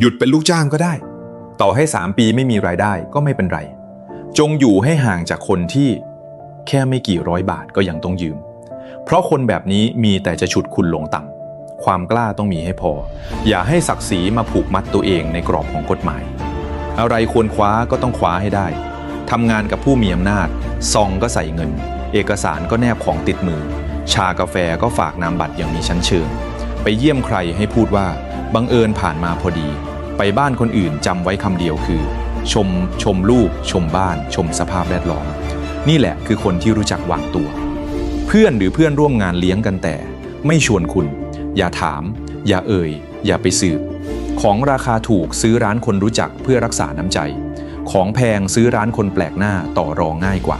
หยุดเป็นลูกจ้างก็ได้ ต่อให้ 3 ปีไม่มีรายได้ก็ไม่เป็นไร จงอยู่ให้ห่างจากคนที่แค่ไม่กี่ร้อยบาทก็ยังต้องยืม เพราะคนแบบนี้มีแต่จะฉุดคุณลงต่ำความกล้าต้องมีให้พอ อย่าให้ศักดิ์ศรีมาผูกมัดตัวเองในกรอบของกฎหมาย อะไรควรคว้าก็ต้องคว้าให้ได้ทำงานกับผู้มีอำนาจซองก็ใส่เงิน เอกสารก็แนบของติดมือ ชากาแฟก็ฝากนามบัตรอย่างมีชั้นเชิง ไปเยี่ยมใครให้พูดว่าบังเอิญผ่านมาพอดี ไปบ้านคนอื่นจำไว้คำเดียวคือ ชมชมลูก ชมบ้าน ชมสภาพแวดล้อม นี่แหละคือคนที่รู้จักวางตัว เพื่อนหรือเพื่อนร่วมงานเลี้ยงกันแต่ ไม่ชวนคุณ อย่าถาม อย่าเอ่ย อย่าไปสืบ ของราคาถูกซื้อร้านคนรู้จักเพื่อรักษาน้ำใจ ของแพงซื้อร้านคนแปลกหน้าต่อรองง่ายกว่า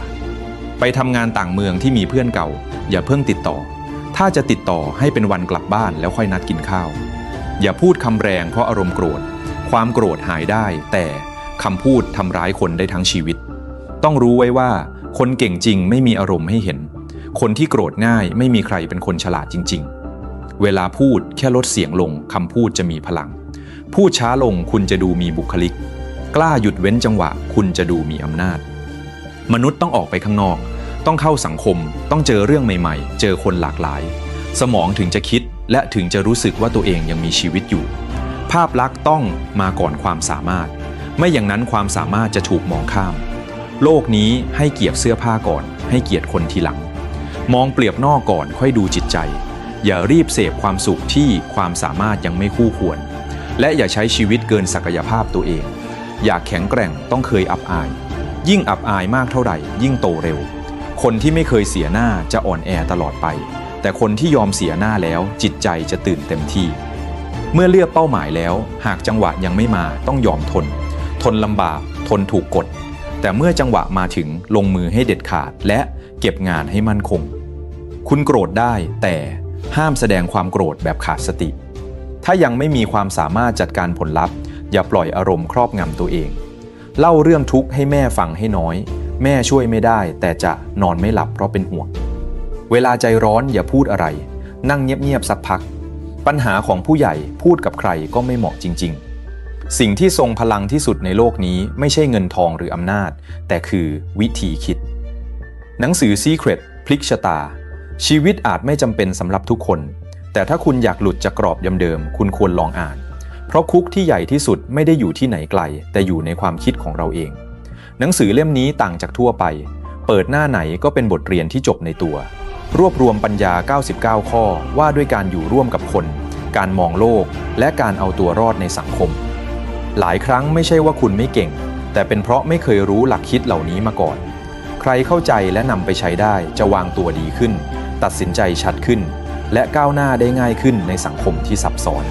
ไปทำงานต่างเมืองที่มีเพื่อนเก่า อย่าเพิ่งติดต่อ ถ้าจะติดต่อให้เป็นวันกลับบ้านแล้วค่อยนัดกินข้าว อย่าพูดคำแรงเพราะอารมณ์โกรธ ความโกรธหายได้ แต่คำพูดทำร้ายคนได้ทั้งชีวิต ต้องรู้ไว้ว่า คนเก่งจริงไม่มีอารมณ์ให้เห็น คนที่โกรธง่ายไม่มีใครเป็นคนฉลาดจริง ๆ เวลาพูดแค่ลดเสียงลงคำพูดจะมีพลัง พูดช้าลงคุณจะดูมีบุคลิก กล้าหยุดเว้นจังหวะ คุณจะดูมีอำนาจ มนุษย์ต้องออกไปข้างนอก ต้องเข้าสังคม ต้องเจอเรื่องใหม่ ๆ เจอคนหลากหลาย สมองถึงจะคิดและถึงจะรู้สึกว่าตัวเองยังมีชีวิตอยู่ ภาพลักษณ์ต้องมาก่อนความสามารถ ไม่อย่างนั้นความสามารถจะถูกมองข้าม โลกนี้ให้เกียรติเสื้อผ้าก่อน ให้เกียรติคนทีหลัง มองเปรียบนอกก่อนค่อยดูจิตใจ อย่ารีบเสพความสุขที่ความสามารถยังไม่คู่ควร และอย่าใช้ชีวิตเกินศักยภาพตัวเอง อยากแข็งแกร่งต้องเคยอับอาย ยิ่งอับอายมากเท่าไหร่ ยิ่งโตเร็ว คนที่ไม่เคยเสียหน้าจะอ่อนแอตลอดไป แต่คนที่ยอมเสียหน้าแล้วจิตใจจะตื่นเต็มที่ เมื่อเลือกเป้าหมายแล้ว หากจังหวะยังไม่มาต้องยอมทน ทนลำบาก ทนถูกกด แต่เมื่อจังหวะมาถึงลงมือให้เด็ดขาดและเก็บงานให้มั่นคง คุณโกรธได้แต่ห้ามแสดงความโกรธแบบขาดสติ ถ้ายังไม่มีความสามารถจัดการผลลัพธ์ อย่าปล่อยอารมณ์ครอบงำตัวเอง เล่าเรื่องทุกข์ให้แม่ฟังให้น้อย แม่ช่วยไม่ได้ แต่จะนอนไม่หลับเพราะเป็นห่วง เวลาใจร้อนอย่าพูดอะไร นั่งเงียบๆสักพัก ปัญหาของผู้ใหญ่พูดกับใครก็ไม่เหมาะจริง ๆ สิ่งที่ทรงพลังที่สุดในโลกนี้ไม่ใช่เงินทองหรืออำนาจ แต่คือวิธีคิด หนังสือ Secret พลิกชะตา ชีวิตอาจไม่จำเป็นสำหรับทุกคน แต่ถ้าคุณอยากหลุดจากกรอบเดิมๆคุณควรลองอ่าน เพราะคุกที่ใหญ่ที่สุดไม่ได้อยู่ที่ไหนไกล แต่อยู่ในความคิดของเราเอง หนังสือเล่มนี้ต่างจากทั่วไป เปิดหน้าไหนก็เป็นบทเรียนที่จบในตัว รวบรวมปัญญา 99 ข้อว่าด้วยการอยู่ร่วมกับคน การมองโลก และการเอาตัวรอดในสังคม หลายครั้งไม่ใช่ว่าคุณไม่เก่ง แต่เป็นเพราะไม่เคยรู้หลักคิดเหล่านี้มาก่อน ใครเข้าใจและนำไปใช้ได้จะวางตัวดีขึ้น ตัดสินใจชัดขึ้น และก้าวหน้าได้ง่ายขึ้นในสังคมที่ซับซ้อน